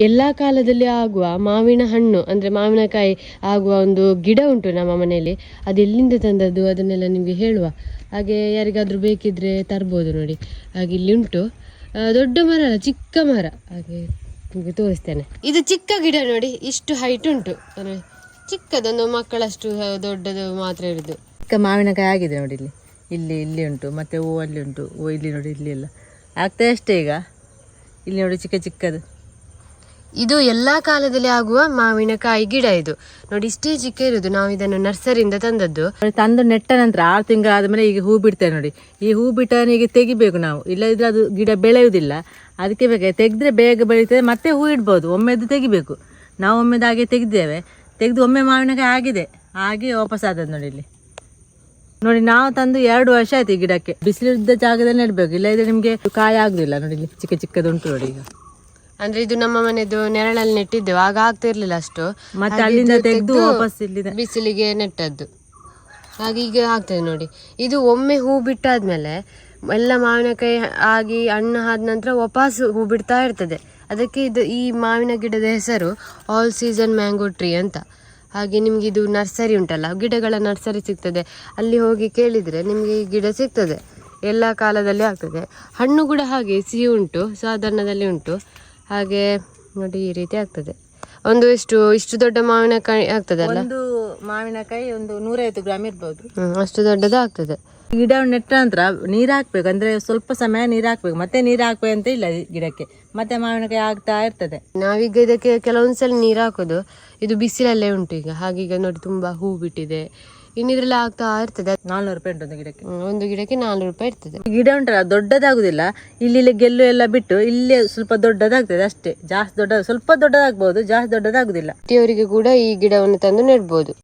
ಎಲ್ಲಾ ಕಾಲದಲ್ಲಿ ಆಗುವ ಮಾವಿನ ಹಣ್ಣು, ಅಂದ್ರೆ ಮಾವಿನಕಾಯಿ ಆಗುವ ಒಂದು ಗಿಡ ಉಂಟು ನಮ್ಮ ಮನೆಯಲ್ಲಿ. ಅದು ಎಲ್ಲಿಂದ ತಂದದ್ದು ಅದನ್ನೆಲ್ಲ ನಿಮ್ಗೆ ಹೇಳುವ. ಹಾಗೆ ಯಾರಿಗಾದರೂ ಬೇಕಿದ್ರೆ ತರ್ಬೋದು ನೋಡಿ. ಹಾಗೆ ಇಲ್ಲಿ ಉಂಟು. ದೊಡ್ಡ ಮರ ಅಲ್ಲ, ಚಿಕ್ಕ ಮರ. ಹಾಗೆ ನಿಮಗೆ ತೋರಿಸ್ತೇನೆ. ಇದು ಚಿಕ್ಕ ಗಿಡ ನೋಡಿ, ಇಷ್ಟು ಹೈಟ್ ಉಂಟು. ಅಂದ್ರೆ ಚಿಕ್ಕದೊಂದು, ಮಕ್ಕಳಷ್ಟು ದೊಡ್ಡದು ಮಾತ್ರ ಇರುದು. ಚಿಕ್ಕ ಮಾವಿನಕಾಯಿ ಆಗಿದೆ ನೋಡಿ ಇಲ್ಲಿ. ಇಲ್ಲಿ ಇಲ್ಲಿ ಉಂಟು. ಮತ್ತೆ ಹೂ ಅಲ್ಲಿ ಉಂಟು. ಹೂ ಇಲ್ಲಿ ನೋಡಿ, ಇಲ್ಲಿ ಎಲ್ಲ. ಆಗ್ತಾ ಅಷ್ಟೇ ಈಗ. ಇಲ್ಲಿ ನೋಡಿ ಚಿಕ್ಕ ಚಿಕ್ಕದು. ಇದು ಎಲ್ಲಾ ಕಾಲದಲ್ಲಿ ಆಗುವ ಮಾವಿನಕಾಯಿ ಗಿಡ ಇದು. ನೋಡಿ ಇಷ್ಟೇ ಚಿಕ್ಕ ಇರುದು. ನಾವು ಇದನ್ನು ನರ್ಸರಿಯಿಂದ ತಂದದ್ದು. ತಂದು ನೆಟ್ಟ ನಂತರ ಆರು ತಿಂಗಳಾದ್ಮೇಲೆ ಈಗ ಹೂ ಬಿಡ್ತೇವೆ ನೋಡಿ. ಈ ಹೂ ಬಿಟ್ಟನಿಗೆ ತೆಗಿಬೇಕು ನಾವು. ಇಲ್ಲದಿದ್ರೆ ಅದು ಗಿಡ ಬೆಳೆಯುವುದಿಲ್ಲ. ಅದಕ್ಕೆ ಬೇಕಾಗಿ ತೆಗೆದ್ರೆ ಬೇಗ ಬೆಳೀತದೆ, ಮತ್ತೆ ಹೂ ಇಡ್ಬೋದು. ಒಮ್ಮೆದು ತೆಗಿಬೇಕು. ನಾವು ಒಮ್ಮೆದು ಹಾಗೆ ತೆಗೆದೇವೆ. ತೆಗೆದು ಒಮ್ಮೆ ಮಾವಿನಕಾಯಿ ಆಗಿದೆ. ಹಾಗೆ ವಾಪಸ್ ಆದದ್ದು ನೋಡಿ ಇಲ್ಲಿ. ನೋಡಿ, ನಾವು ತಂದು ಎರಡು ವರ್ಷ ಆಯ್ತು ಈ ಗಿಡಕ್ಕೆ. ಬಿಸಿಲಿದ್ದ ಜಾಗದಲ್ಲಿ ನೆಡ್ಬೇಕು. ಇಲ್ಲದಿದ್ರೆ ನಿಮಗೆ ಕಾಯಿ ಆಗುದಿಲ್ಲ ನೋಡಿ ಚಿಕ್ಕ ಚಿಕ್ಕದುಂಟು ನೋಡಿ ಈಗ. ಅಂದ್ರೆ ಇದು ನಮ್ಮ ಮನೆದು ನೆರಳಲ್ಲಿ ನೆಟ್ಟಿದ್ದೆವು ಆಗ ಆಗ್ತಿರ್ಲಿಲ್ಲ ಅಷ್ಟು. ಮತ್ತೆ ಅಲ್ಲಿಂದ ತೆಗೆದು ತೆಗ್ದು ವಾಪಸ್ ಇಲ್ಲಿದೆ. ಬಿಸಿಲಿಗೆ ನೆಟ್ಟದ್ದು. ಹಾಗೆ ಈಗ ಆಗ್ತದೆ ನೋಡಿ. ಇದು ಒಮ್ಮೆ ಹೂ ಬಿಟ್ಟಾದ್ಮೇಲೆ ಎಲ್ಲ ಮಾವಿನಕಾಯಿ ಆಗಿ ಹಣ್ಣು ಆದ ನಂತರ ವಾಪಸ್ ಹೂ ಬಿಡ್ತಾ ಇರ್ತದೆ. ಅದಕ್ಕೆ ಇದು ಈ ಮಾವಿನ ಗಿಡದ ಹೆಸರು ಆಲ್ ಸೀಸನ್ ಮ್ಯಾಂಗೋ ಟ್ರೀ ಅಂತ. ಹಾಗೆ ನಿಮ್ಗೆ ಇದು ನರ್ಸರಿ ಉಂಟಲ್ಲ ಗಿಡಗಳ ನರ್ಸರಿ ಸಿಗ್ತದೆ. ಅಲ್ಲಿ ಹೋಗಿ ಕೇಳಿದರೆ ನಿಮಗೆ ಈ ಗಿಡ ಸಿಗ್ತದೆ. ಎಲ್ಲ ಕಾಲದಲ್ಲಿ ಆಗ್ತದೆ. ಹಣ್ಣು ಕೂಡ ಹಾಗೆ ಸಿಹಿ ಉಂಟು ಸಾಧಾರಣದಲ್ಲಿ ಉಂಟು. ಹಾಗೆ ನೋಡಿ ಈ ರೀತಿ ಆಗ್ತದೆ. ಒಂದು ಎಷ್ಟು ಇಷ್ಟು ದೊಡ್ಡ ಮಾವಿನಕಾಯಿ ಆಗ್ತದಲ್ಲ? ಒಂದು ಮಾವಿನಕಾಯಿ ಒಂದು ನೂರೈವತ್ತು ಗ್ರಾಮ್ ಇರ್ಬೋದು. ಹ್ಮ್, ಅಷ್ಟು ದೊಡ್ಡದು ಆಗ್ತದೆ. ಗಿಡ ನೆಟ್ಟ ನಂತರ ನೀರು ಹಾಕ್ಬೇಕು ಅಂದ್ರೆ ಸ್ವಲ್ಪ ಸಮಯ ನೀರು ಹಾಕ್ಬೇಕು. ಮತ್ತೆ ನೀರು ಹಾಕ್ಬೇಕು ಅಂತ ಇಲ್ಲ ಈ ಗಿಡಕ್ಕೆ. ಮತ್ತೆ ಮಾವಿನಕಾಯಿ ಆಗ್ತಾ ಇರ್ತದೆ. ನಾವೀಗ ಇದಕ್ಕೆ ಕೆಲವೊಂದ್ಸಲ ನೀರು ಹಾಕೋದು. ಇದು ಬಿಸಿಲಲ್ಲೇ ಉಂಟು ಈಗ. ಹಾಗೀಗ ನೋಡಿ ತುಂಬಾ ಹೂ ಬಿಟ್ಟಿದೆ. ಇನ್ನಿದ್ರೆಲ್ಲ ಆಗ್ತಾ ಇರ್ತದೆ. ನಾಲ್ನೂರು ರೂಪಾಯಿ ಉಂಟು ಒಂದು ಗಿಡಕ್ಕೆ. ಹ್ಮ್, ಒಂದು ಗಿಡಕ್ಕೆ ನಾಲ್ನೂರು ರೂಪಾಯಿ ಇರ್ತದೆ. ಈ ಗಿಡ ಉಂಟಲ್ಲ ದೊಡ್ಡದಾಗುದಿಲ್ಲ. ಇಲ್ಲಿ ಇಲ್ಲಿ ಗೆಲ್ಲು ಎಲ್ಲ ಬಿಟ್ಟು ಇಲ್ಲೇ ಸ್ವಲ್ಪ ದೊಡ್ಡದಾಗ್ತದೆ ಅಷ್ಟೇ. ಜಾಸ್ತಿ ದೊಡ್ಡ ಸ್ವಲ್ಪ ದೊಡ್ಡದಾಗ್ಬೋದು ಜಾಸ್ತಿ ದೊಡ್ಡದಾಗುದಿಲ್ಲ. ಅವರಿಗೆ ಕೂಡ ಈ ಗಿಡವನ್ನು ತಂದು ನೆಡ್ಬೋದು.